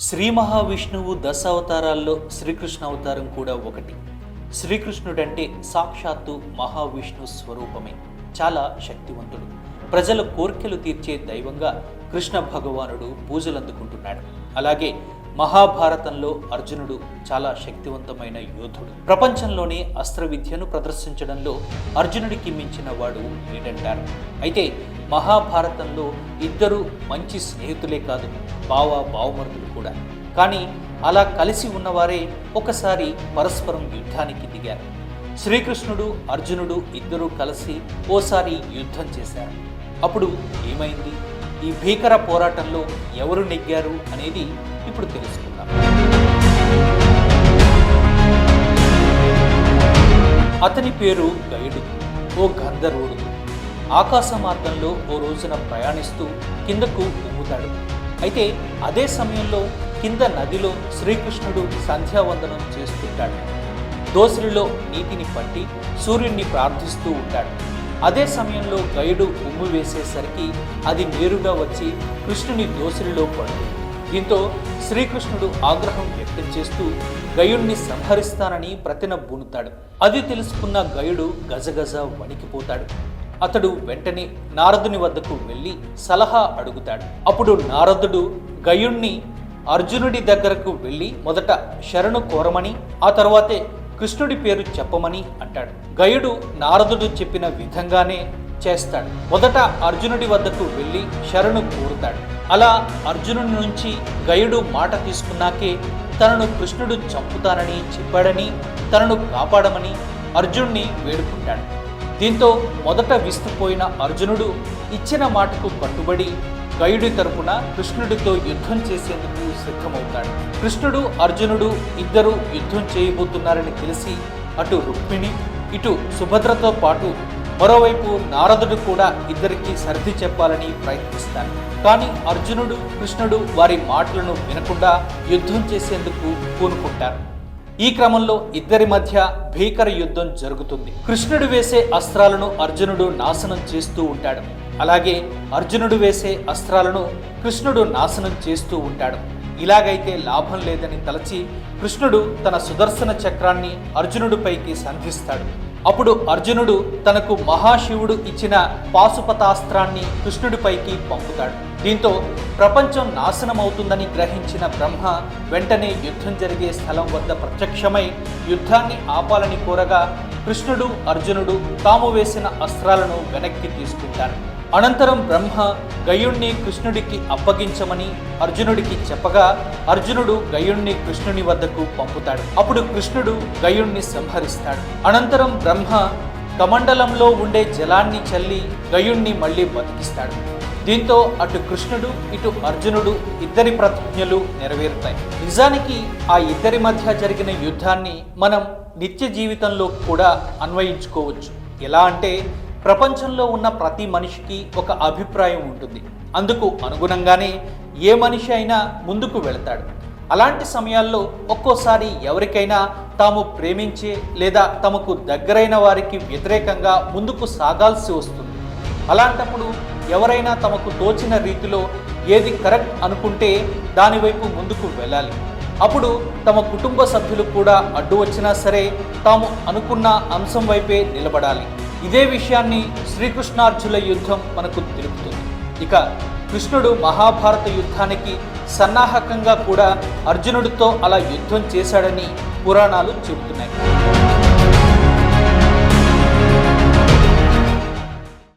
శ్రీ మహావిష్ణువు దశ అవతారాల్లో శ్రీకృష్ణ అవతారం కూడా ఒకటి. శ్రీకృష్ణుడంటే సాక్షాత్తు మహావిష్ణు స్వరూపమే. చాలా శక్తివంతుడు. ప్రజల కోర్కెలు తీర్చే దైవంగా కృష్ణ భగవానుడు పూజలు అందుకుంటున్నాడు అలాగే మహాభారతంలో అర్జునుడు చాలా శక్తివంతమైన యోధుడు. ప్రపంచంలోనే అస్త్ర విద్యను ప్రదర్శించడంలో అర్జునుడికి మించిన వాడు లేడంటారు. అయితే మహాభారతంలో ఇద్దరు మంచి స్నేహితులే కాదు బావ బావమరుదులు కూడా. కానీ అలా కలిసి ఉన్నవారే ఒకసారి పరస్పరం యుద్ధానికి దిగారు. శ్రీకృష్ణుడు అర్జునుడు ఇద్దరూ కలిసి ఓసారి యుద్ధం చేశారు. అప్పుడు ఏమైంది? ఈ భీకర పోరాటంలో ఎవరు నెగ్గారు అనేది ఇప్పుడు తెలుసుకుందాం. అతని పేరు గైడు ఓ గంధర్వుడు. ఆకాశ మార్గంలో ఓ రోజున ప్రయాణిస్తూ కిందకు ఉమ్ముతాడు అయితే అదే సమయంలో కింద నదిలో శ్రీకృష్ణుడు సంధ్యావందనం చేస్తుంటాడు. దోసిరిలో నీటిని పట్టి సూర్యుడిని ప్రార్థిస్తూ ఉంటాడు. అదే సమయంలో గైడు ఉమ్ము వేసేసరికి అది నేరుగా వచ్చి కృష్ణుని దోసిరిలో పడుతుంది. దీంతో శ్రీకృష్ణుడు ఆగ్రహం వ్యక్తం చేస్తూ గయుణ్ణి సంహరిస్తానని ప్రతినబూనుతాడు అది తెలుసుకున్న గయుడు గజగజ వణికిపోతాడు. అతడు వెంటనే నారదుని వద్దకు వెళ్ళి సలహా అడుగుతాడు. అప్పుడు నారదుడు గయుణ్ణి అర్జునుడి దగ్గరకు వెళ్ళి మొదట శరణు కోరమని ఆ తర్వాతే కృష్ణుడి పేరు చెప్పమని అంటాడు. గయుడు నారదుడు చెప్పిన విధంగానే చేస్తాడు. మొదట అర్జునుడి వద్దకు వెళ్ళి శరణు కోరుతాడు. అలా అర్జునుడి నుంచి గయుడు మాట తీసుకున్నాకే తనను కృష్ణుడు చంపుతానని చెప్పాడని తనను కాపాడమని అర్జునుడిని వేడుకుంటాడు. దీంతో మొదట విస్తుపోయిన అర్జునుడు ఇచ్చిన మాటకు కట్టుబడి గయుడి తరపున కృష్ణుడితో యుద్ధం చేసేందుకు సిద్ధమవుతాడు. కృష్ణుడు అర్జునుడు ఇద్దరు యుద్ధం చేయబోతున్నారని తెలిసి అటు రుక్మిణి ఇటు సుభద్రతో పాటు మరోవైపు నారదుడు కూడా ఇద్దరికి సర్ది చెప్పాలని ప్రయత్నిస్తాడు. కానీ అర్జునుడు కృష్ణుడు వారి మాటలను వినకుండా యుద్ధం చేసేందుకు పూనుకుంటారు. ఈ క్రమంలో ఇద్దరి మధ్య భీకర యుద్ధం జరుగుతుంది. కృష్ణుడు వేసే అస్త్రాలను అర్జునుడు నాశనం చేస్తూ ఉంటాడు. అలాగే అర్జునుడు వేసే అస్త్రాలను కృష్ణుడు నాశనం చేస్తూ ఉంటాడు. ఇలాగైతే లాభం లేదని తలచి కృష్ణుడు తన సుదర్శన చక్రాన్ని అర్జునుడిపైకి సంధిస్తాడు. అప్పుడు అర్జునుడు తనకు మహాశివుడు ఇచ్చిన పాశుపతాస్త్రాన్ని కృష్ణుడిపైకి పంపుతాడు. దీంతో ప్రపంచం నాశనమవుతుందని గ్రహించిన బ్రహ్మ వెంటనే యుద్ధం జరిగే స్థలం వద్ద ప్రత్యక్షమై యుద్ధాన్ని ఆపాలని కోరగా కృష్ణుడు అర్జునుడు తాము వేసిన అస్త్రాలను వెనక్కి తీసుకుంటారు. అనంతరం బ్రహ్మ గయుణ్ణి కృష్ణుడికి అప్పగించమని అర్జునుడికి చెప్పగా అర్జునుడు గయుణ్ణి కృష్ణుని వద్దకు పంపుతాడు. అప్పుడు కృష్ణుడు గయుణ్ణి సంహరిస్తాడు. అనంతరం బ్రహ్మ కమండలంలో ఉండే జలాన్ని చల్లి గయుణ్ణి మళ్ళీ బతికిస్తాడు. దీంతో అటు కృష్ణుడు ఇటు అర్జునుడు ఇద్దరి ప్రతిజ్ఞలు నెరవేరుతాయి. నిజానికి ఆ ఇద్దరి మధ్య జరిగిన యుద్ధాన్ని మనం నిత్య జీవితంలో కూడా అన్వయించుకోవచ్చు. ఎలా అంటే ప్రపంచంలో ఉన్న ప్రతి మనిషికి ఒక అభిప్రాయం ఉంటుంది. అందుకు అనుగుణంగానే ఏ మనిషి అయినా ముందుకు వెళతాడు. అలాంటి సమయాల్లో ఒక్కోసారి ఎవరికైనా తాము ప్రేమించే లేదా తమకు దగ్గరైన వారికి వ్యతిరేకంగా ముందుకు సాగాల్సి వస్తుంది. అలాంటప్పుడు ఎవరైనా తమకు తోచిన రీతిలో ఏది కరెక్ట్ అనుకుంటే దానివైపు ముందుకు వెళ్ళాలి. అప్పుడు తమ కుటుంబ సభ్యులు కూడా అడ్డు వచ్చినా సరే తాము అనుకున్న అంశం వైపే నిలబడాలి. ఇదే విషయాన్ని శ్రీకృష్ణార్జుల యుద్ధం మనకు తెలుపుతుంది. ఇక కృష్ణుడు మహాభారత యుద్ధానికి సన్నాహకంగా కూడా అర్జునుడితో అలా యుద్ధం చేశాడని పురాణాలు చెబుతున్నాయి.